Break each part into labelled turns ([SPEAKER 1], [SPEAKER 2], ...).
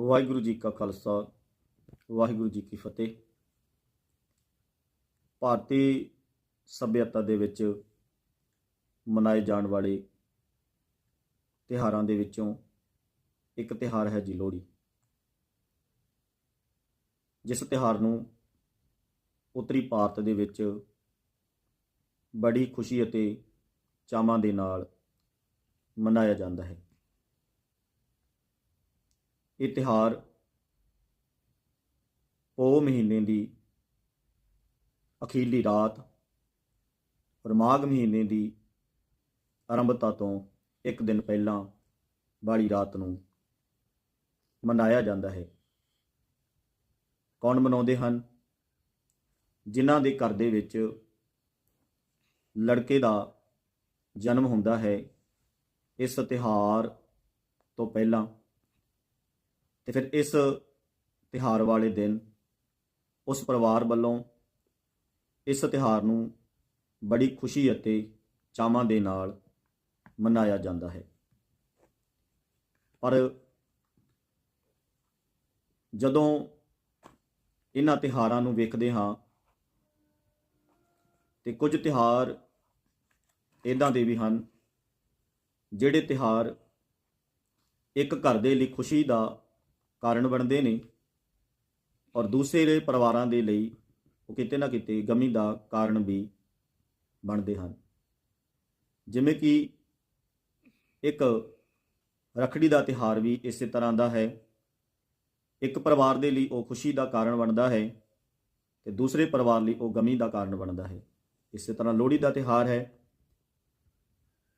[SPEAKER 1] ਵਾਹਿਗੁਰੂ ਜੀ ਕਾ ਖਾਲਸਾ, ਵਾਹਿਗੁਰੂ ਜੀ ਕੀ ਫਤਿਹ। ਭਾਰਤੀ ਸਭਿਅਤਾ ਦੇ ਵਿੱਚ ਮਨਾਏ ਜਾਣ ਵਾਲੇ ਤਿਹਾਰਾਂ ਦੇ ਵਿੱਚੋਂ ਇੱਕ ਤਿਹਾਰ ਹੈ ਜੀ ਲੋਹੜੀ। ਜਿਸ ਤਿਹਾਰ ਨੂੰ ਉੱਤਰੀ ਭਾਰਤ ਦੇ ਵਿੱਚ ਬੜੀ ਖੁਸ਼ੀ ਅਤੇ ਚਾਵਾਂ ਦੇ ਨਾਲ ਮਨਾਇਆ ਜਾਂਦਾ ਹੈ। ਇਹ ਤਿਹਾਰ ਪੋ ਮਹੀਨੇ ਦੀ ਅਖੀਰਲੀ ਰਾਤ ਔਰ ਮਾਘ ਮਹੀਨੇ ਦੀ ਆਰੰਭਤਾ ਤੋਂ ਇੱਕ ਦਿਨ ਪਹਿਲਾਂ ਵਾਲੀ ਰਾਤ ਨੂੰ ਮਨਾਇਆ ਜਾਂਦਾ ਹੈ। ਕੌਣ ਮਨਾਉਂਦੇ ਹਨ? ਜਿਨ੍ਹਾਂ ਦੇ ਘਰ ਦੇ ਵਿੱਚ ਲੜਕੇ ਦਾ ਜਨਮ ਹੁੰਦਾ ਹੈ। ਇਸ ਤਿਹਾਰ ਤੋਂ ਪਹਿਲਾਂ ਤੇ ਫਿਰ ਇਸ ਤਿਹਾਰ ਵਾਲੇ ਦਿਨ ਉਸ ਪਰਿਵਾਰ ਵੱਲੋਂ ਇਸ ਤਿਹਾਰ ਨੂੰ ਬੜੀ ਖੁਸ਼ੀ ਅਤੇ ਚਾਵਾਂ ਦੇ ਨਾਲ ਮਨਾਇਆ ਜਾਂਦਾ ਹੈ। ਪਰ ਜਦੋਂ ਇਹਨਾਂ ਤਿਹਾਰਾਂ ਨੂੰ ਵੇਖਦੇ ਹਾਂ ਤੇ ਕੁਝ ਤਿਹਾਰ ਇਦਾਂ ਦੇ ਵੀ ਹਨ ਜਿਹੜੇ ਤਿਹਾਰ ਇੱਕ ਘਰ ਦੇ ਲਈ ਖੁਸ਼ੀ ਦਾ ਕਾਰਨ ਬਣਦੇ ਨੇ ਔਰ ਦੂਸਰੇ ਪਰਿਵਾਰਾਂ ਦੇ ਲਈ ਉਹ ਕਿਤੇ ਨਾ ਕਿਤੇ ਗਮੀ ਦਾ ਕਾਰਨ ਵੀ ਬਣਦੇ ਹਨ। ਜਿਵੇਂ ਕਿ ਇੱਕ ਰਖੜੀ ਦਾ ਤਿਹਾਰ ਵੀ ਇਸੇ ਤਰ੍ਹਾਂ ਦਾ ਹੈ। ਇੱਕ ਪਰਿਵਾਰ ਦੇ ਲਈ ਉਹ ਖੁਸ਼ੀ ਦਾ ਕਾਰਨ ਬਣਦਾ ਹੈ ਤੇ ਦੂਸਰੇ ਪਰਿਵਾਰ ਲਈ ਉਹ ਗਮੀ ਦਾ ਕਾਰਨ ਬਣਦਾ ਹੈ। ਇਸੇ ਤਰ੍ਹਾਂ ਲੋਹੜੀ ਦਾ ਤਿਹਾਰ ਹੈ।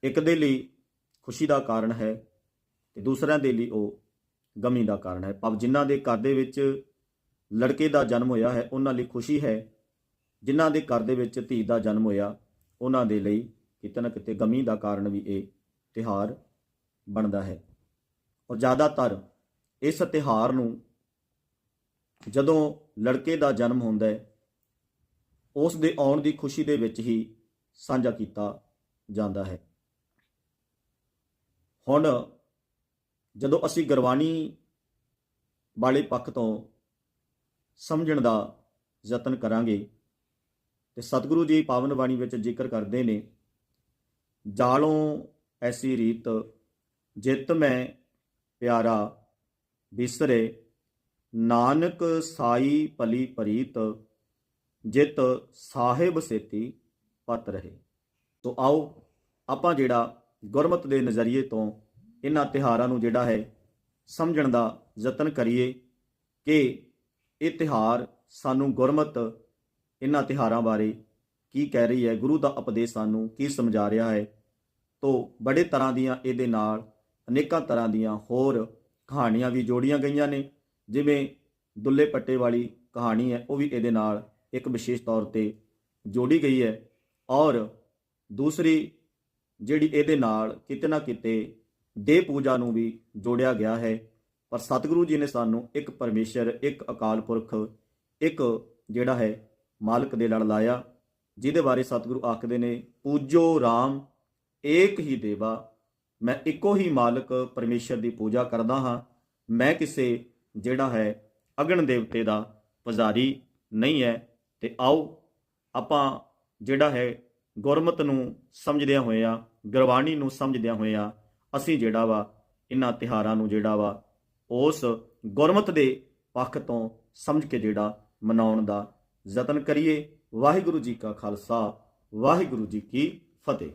[SPEAKER 1] ਇੱਕ ਦੇ ਲਈ ਖੁਸ਼ੀ ਦਾ ਕਾਰਨ ਹੈ ਤੇ ਦੂਸਰਿਆਂ ਦੇ ਲਈ ਉਹ ਗਮੀ ਦਾ ਕਾਰਨ ਹੈ। ਪਰ ਜਿਨ੍ਹਾਂ ਦੇ ਘਰ ਦੇ ਵਿੱਚ ਲੜਕੇ ਦਾ ਜਨਮ ਹੋਇਆ ਹੈ, ਉਹਨਾਂ ਲਈ ਖੁਸ਼ੀ ਹੈ। ਜਿਨ੍ਹਾਂ ਦੇ ਘਰ ਦੇ ਵਿੱਚ ਧੀ ਦਾ ਜਨਮ ਹੋਇਆ, ਉਹਨਾਂ ਦੇ ਲਈ ਕਿਤੇ ਨਾ ਕਿਤੇ ਗਮੀ ਦਾ ਕਾਰਨ ਵੀ ਇਹ ਤਿਹਾਰ ਬਣਦਾ ਹੈ। ਔਰ ਜ਼ਿਆਦਾਤਰ ਇਸ ਤਿਹਾਰ ਨੂੰ ਜਦੋਂ ਲੜਕੇ ਦਾ ਜਨਮ ਹੁੰਦਾ ਹੈ, ਉਸ ਦੇ ਆਉਣ ਦੀ ਖੁਸ਼ੀ ਦੇ ਵਿੱਚ ਹੀ ਸਾਂਝਾ ਕੀਤਾ ਜਾਂਦਾ ਹੈ। ਹੁਣ ਜਦੋਂ ਅਸੀਂ ਗੁਰਬਾਣੀ ਵਾਲੇ ਪੱਖ ਤੋਂ ਸਮਝਣ ਦਾ ਯਤਨ ਕਰਾਂਗੇ ਤੇ ਸਤਿਗੁਰੂ ਜੀ ਪਾਵਨ ਬਾਣੀ ਵਿੱਚ ਜ਼ਿਕਰ ਕਰਦੇ ਨੇ, ਜਾਲੋਂ ਐਸੀ ਰੀਤ ਜਿਤ ਮੈਂ ਪਿਆਰਾ ਬਿਸਰੇ ਨਾਨਕ ਸਾਈ ਭਲੀ ਪ੍ਰੀਤ, ਜਿਤ ਸਾਹਿਬ ਸੇਤੀ ਪਤ ਰਹੇ। ਤੋਂ ਆਓ ਆਪਾਂ ਜਿਹੜਾ ਗੁਰਮਤ ਦੇ ਨਜ਼ਰੀਏ ਤੋਂ ਇਹਨਾਂ ਤਿਹਾਰਾਂ ਨੂੰ ਜਿਹੜਾ ਹੈ ਸਮਝਣ ਦਾ ਯਤਨ ਕਰੀਏ ਕਿ ਇਹ ਤਿਹਾਰ ਸਾਨੂੰ ਗੁਰਮਤ ਇਹਨਾਂ ਤਿਹਾਰਾਂ ਬਾਰੇ ਕੀ ਕਹਿ ਰਹੀ ਹੈ, ਗੁਰੂ ਦਾ ਉਪਦੇਸ਼ ਸਾਨੂੰ ਕੀ ਸਮਝਾ ਰਿਹਾ ਹੈ, ਤੋਂ ਬੜੇ ਤਰ੍ਹਾਂ ਦੀਆਂ ਇਹਦੇ ਨਾਲ ਅਨੇਕਾਂ ਤਰ੍ਹਾਂ ਦੀਆਂ ਹੋਰ ਕਹਾਣੀਆਂ ਵੀ ਜੋੜੀਆਂ ਗਈਆਂ ਨੇ, ਜਿਵੇਂ ਦੁੱਲੇ ਪੱਟੇ ਵਾਲੀ ਕਹਾਣੀ ਹੈ, ਉਹ ਵੀ ਇਹਦੇ ਨਾਲ ਇੱਕ ਵਿਸ਼ੇਸ਼ ਤੌਰ ਤੇ ਜੋੜੀ ਗਈ ਹੈ ਔਰ ਦੂਸਰੀ ਜਿਹੜੀ ਇਹਦੇ ਨਾਲ ਕਿਤੇ ਨਾ ਕਿਤੇ ਦੇ ਪੂਜਾ ਨੂੰ ਵੀ ਜੋੜਿਆ ਗਿਆ ਹੈ। ਪਰ ਸਤਿਗੁਰੂ ਜੀ ਨੇ ਸਾਨੂੰ ਇੱਕ ਪਰਮੇਸ਼ਰ, ਇੱਕ ਅਕਾਲ ਪੁਰਖ, ਇੱਕ ਜਿਹੜਾ ਹੈ, ਮਾਲਕ ਦੇ ਲੜ ਲਾਇਆ, ਜਿਹਦੇ ਬਾਰੇ ਸਤਿਗੁਰੂ ਆਖਦੇ ਨੇ, ਪੂਜੋ RAM ਏਕ ਹੀ ਦੇਵਾ, ਮੈਂ ਇੱਕੋ ਹੀ ਮਾਲਕ ਪਰਮੇਸ਼ਰ ਦੀ ਪੂਜਾ ਕਰਦਾ ਹਾਂ। ਮੈਂ ਕਿਸੇ ਜਿਹੜਾ ਹੈ, ਅਗਣ ਦੇਵਤੇ ਦਾ ਪੁਜਾਰੀ ਨਹੀਂ ਹੈ ਤੇ ਆਓ, ਆਪਾਂ ਜਿਹੜਾ ਹੈ, ਗੁਰਮਤ ਨੂੰ ਸਮਝਦਿਆਂ ਹੋਇਆਂ ਗੁਰਬਾਣੀ ਨੂੰ ਸਮਝਦਿਆਂ ਹੋਇਆਂ ਅਸੀਂ ਜਿਹੜਾ ਵਾ, ਇਹਨਾਂ ਤਿਹਾਰਾਂ ਨੂੰ ਜਿਹੜਾ ਵਾ, ਉਸ ਗੁਰਮਤ ਦੇ ਪੱਖ ਤੋਂ ਸਮਝ ਕੇ ਜਿਹੜਾ ਮਨਾਉਣ ਦਾ ਯਤਨ ਕਰੀਏ। ਵਾਹਿਗੁਰੂ ਜੀ ਕਾ ਖਾਲਸਾ, ਵਾਹਿਗੁਰੂ ਜੀ ਕੀ ਫਤਿਹ।